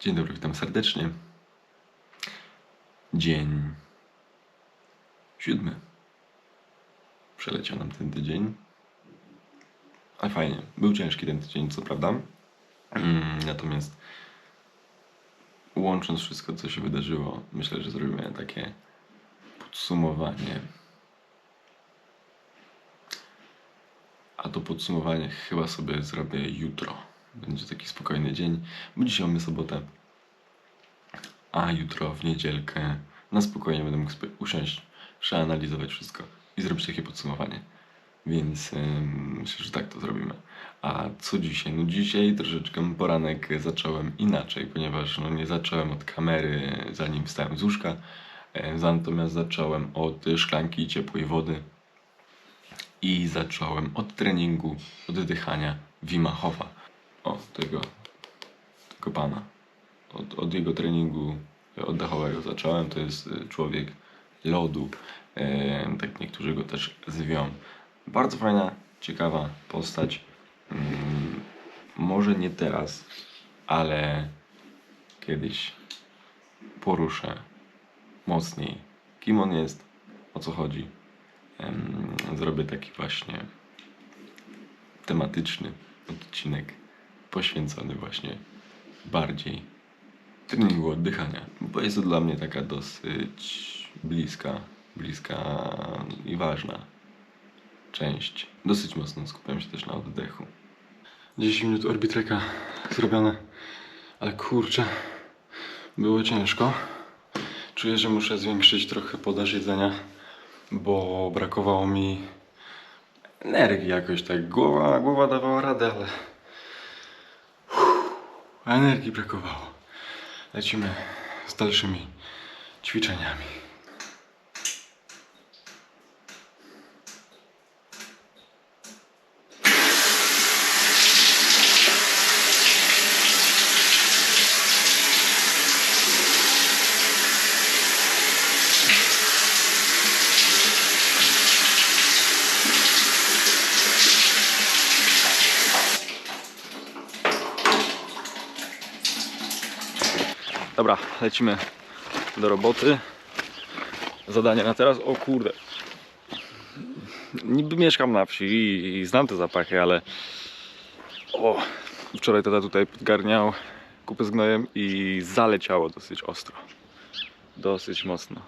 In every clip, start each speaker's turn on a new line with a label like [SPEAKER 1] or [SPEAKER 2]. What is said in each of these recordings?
[SPEAKER 1] Dzień dobry, witam serdecznie. Dzień siódmy. Przeleciał nam ten tydzień. Ale fajnie. Był ciężki ten tydzień, co prawda. Mm, Natomiast łącząc wszystko, co się wydarzyło, myślę, że zrobimy takie podsumowanie. A to podsumowanie chyba sobie zrobię jutro. Będzie taki spokojny dzień, bo dzisiaj mamy sobotę. A jutro w niedzielkę na spokojnie będę mógł usiąść, przeanalizować wszystko i zrobić takie podsumowanie. Więc ym, myślę, że tak to zrobimy. A co dzisiaj? No dzisiaj troszeczkę poranek zacząłem inaczej, ponieważ no nie zacząłem od kamery zanim wstałem z łóżka, natomiast zacząłem od szklanki ciepłej wody i zacząłem od treningu oddychania Wima Hofa. O, tego, tego pana. Od, od jego treningu oddechowego zacząłem. To jest y, człowiek lodu. E, tak niektórzy go też zwią. Bardzo fajna, ciekawa postać. Mm, może nie teraz, ale kiedyś poruszę mocniej, kim on jest, o co chodzi. Zrobię taki właśnie tematyczny odcinek poświęcony właśnie bardziej treningu oddychania, bo jest to dla mnie taka dosyć bliska, bliska i ważna część. Dosyć mocno skupiam się też na oddechu.
[SPEAKER 2] 10 minut orbitreka zrobione, ale kurczę, było ciężko. Czuję, że muszę zwiększyć trochę podaż jedzenia, bo brakowało mi energii jakoś tak. Głowa, głowa dawała radę, ale energii brakowało. Lecimy z dalszymi ćwiczeniami. Dobra, lecimy do roboty. Zadanie na teraz. O kurde. Niby mieszkam na wsi i, i znam te zapachy, ale o, wczoraj tata tutaj podgarniał kupę z gnojem i zaleciało dosyć ostro. Dosyć mocno.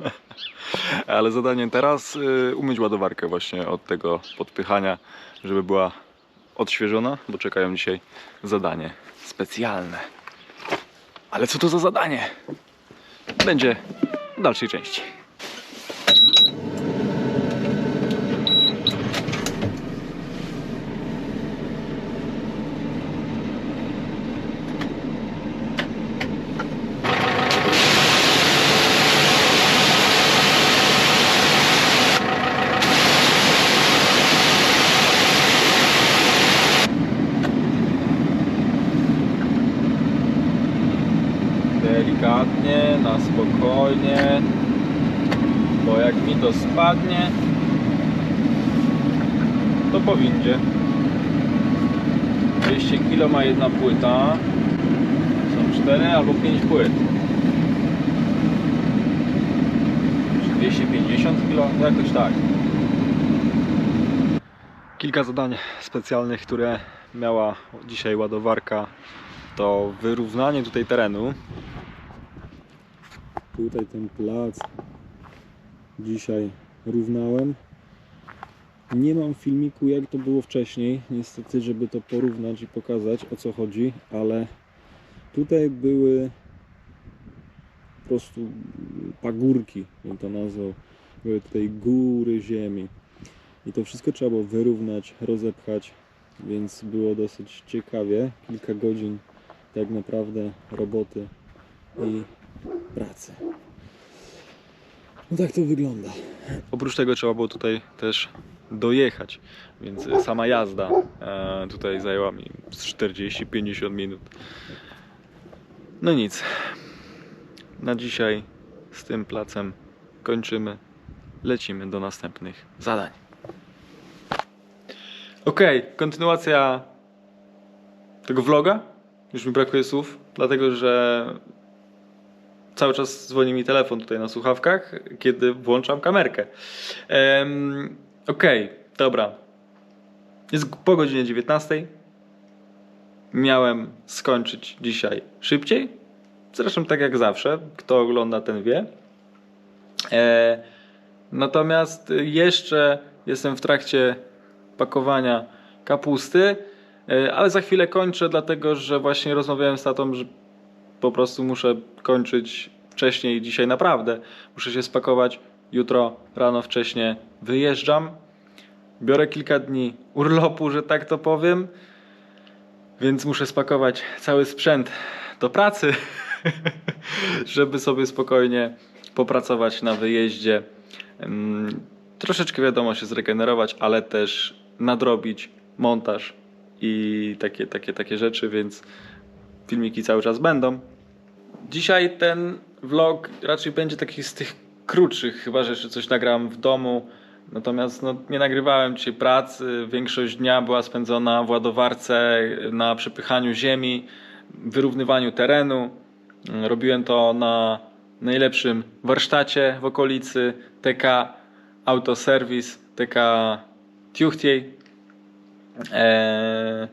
[SPEAKER 2] ale zadanie teraz y, umyć ładowarkę właśnie od tego podpychania, żeby była odświeżona, bo czekają dzisiaj zadanie specjalne. Ale co to za zadanie? Będzie w dalszej części. Na spokojnie, bo jak mi to spadnie, to powindzie. 200 kg ma jedna płyta, są 4 albo 5 płyt. Czy 250 kg? Jakoś tak. Kilka zadań specjalnych, które miała dzisiaj ładowarka to wyrównanie tutaj terenu. Tutaj ten plac dzisiaj równałem. Nie mam filmiku jak to było wcześniej, niestety, żeby to porównać i pokazać o co chodzi, ale tutaj były po prostu pagórki, bym to nazwał. Były tutaj góry ziemi. I to wszystko trzeba było wyrównać, rozepchać, więc było dosyć ciekawie. Kilka godzin tak naprawdę roboty i pracy. No tak to wygląda. Oprócz tego trzeba było tutaj też dojechać, więc sama jazda e, tutaj zajęła mi z 40-50 minut. No nic. Na dzisiaj z tym placem kończymy. Lecimy do następnych zadań. Ok, kontynuacja tego vloga.
[SPEAKER 3] Już mi brakuje słów, dlatego że cały czas dzwoni mi telefon tutaj na słuchawkach, kiedy włączam kamerkę. Em, Okej, dobra. Jest po godzinie 19. Miałem skończyć dzisiaj szybciej. Zresztą tak jak zawsze, kto ogląda, ten wie. E, natomiast jeszcze jestem w trakcie pakowania kapusty, e, ale za chwilę kończę, dlatego że właśnie rozmawiałem z tatą, że po prostu muszę kończyć wcześniej dzisiaj naprawdę. Muszę się spakować. Jutro rano wcześnie wyjeżdżam. Biorę kilka dni urlopu, że tak to powiem. Więc muszę spakować cały sprzęt do pracy, żeby sobie spokojnie popracować na wyjeździe. Ym, Troszeczkę wiadomo się zregenerować, ale też nadrobić montaż i takie, takie, takie rzeczy, więc filmiki cały czas będą. Dzisiaj ten vlog raczej będzie taki z tych krótszych, chyba że jeszcze coś nagrałem w domu. Natomiast no, nie nagrywałem dzisiaj pracy. Większość dnia była spędzona w ładowarce, na przepychaniu ziemi, wyrównywaniu terenu. Robiłem to na najlepszym warsztacie w okolicy TK Autoserwis, TK Tiuchtiej. Eee,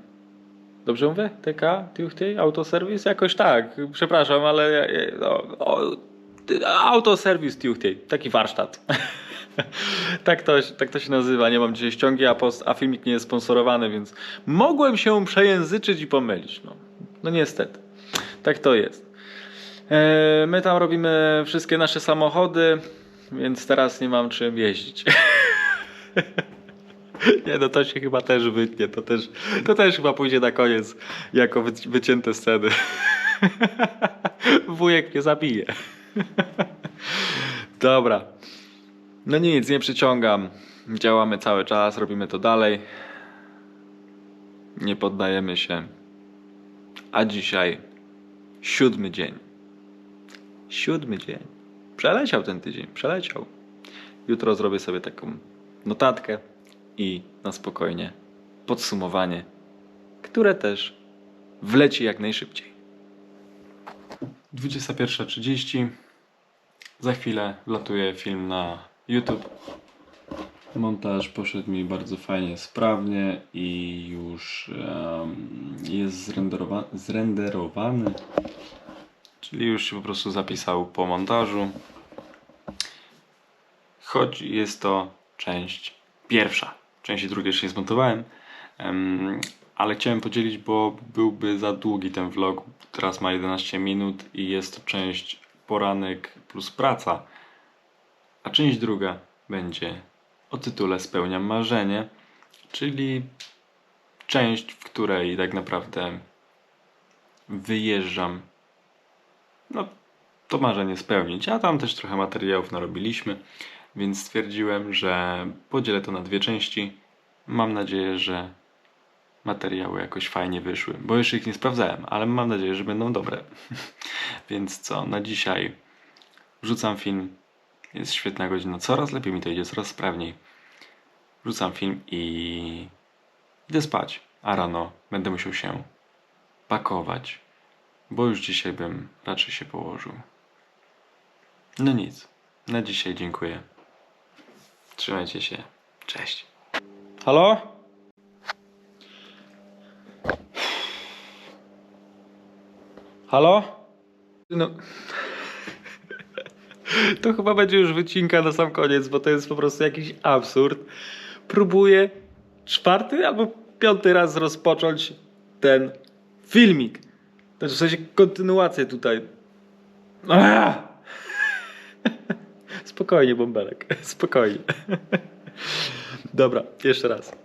[SPEAKER 3] Dobrze mówię? TK, Tuchty, autoserwis? Jakoś tak, przepraszam, ale no, o, autoserwis Tuchty, taki warsztat. tak, to, tak to się nazywa, nie mam dzisiaj ściągi, a, post, a filmik nie jest sponsorowany, więc mogłem się przejęzyczyć i pomylić. No, no niestety, tak to jest. E, my tam robimy wszystkie nasze samochody, więc teraz nie mam czym jeździć. Nie, no to się chyba też wytnie, to też, to też chyba pójdzie na koniec jako wy, wycięte sceny. Wujek mnie zabije. Dobra. No nic, nie przyciągam. Działamy cały czas, robimy to dalej. Nie poddajemy się. A dzisiaj siódmy dzień. Siódmy dzień. Przeleciał ten tydzień, przeleciał. Jutro zrobię sobie taką notatkę i na spokojnie podsumowanie, które też wleci jak najszybciej. 21.30. Za chwilę latuje film na YouTube. Montaż poszedł mi bardzo fajnie, sprawnie i już em, jest zrenderowa- zrenderowany. Czyli już się po prostu zapisał po montażu. Choć jest to część pierwsza. Części drugiej jeszcze nie zmontowałem, em, ale chciałem podzielić, bo byłby za długi ten vlog. Teraz ma 11 minut i jest to część poranek plus praca. A część druga będzie o tytule Spełniam marzenie, czyli część, w której tak naprawdę wyjeżdżam no, to marzenie spełnić. A tam też trochę materiałów narobiliśmy, więc stwierdziłem, że podzielę to na dwie części. Mam nadzieję, że materiały jakoś fajnie wyszły, bo jeszcze ich nie sprawdzałem, ale mam nadzieję, że będą dobre. więc co, na dzisiaj wrzucam film. Jest świetna godzina, coraz lepiej mi to idzie, coraz sprawniej. Wrzucam film i idę spać, a rano będę musiał się pakować, bo już dzisiaj bym raczej się położył. No nic, na dzisiaj dziękuję. Trzymajcie się, cześć. Halo? Halo? No. To chyba będzie już wycinka na sam koniec, bo to jest po prostu jakiś absurd. Próbuję czwarty albo piąty raz rozpocząć ten filmik. Znaczy w sensie kontynuację tutaj. Ah! Spokojnie, bąbelek. Spokojnie. Dobra, jeszcze raz.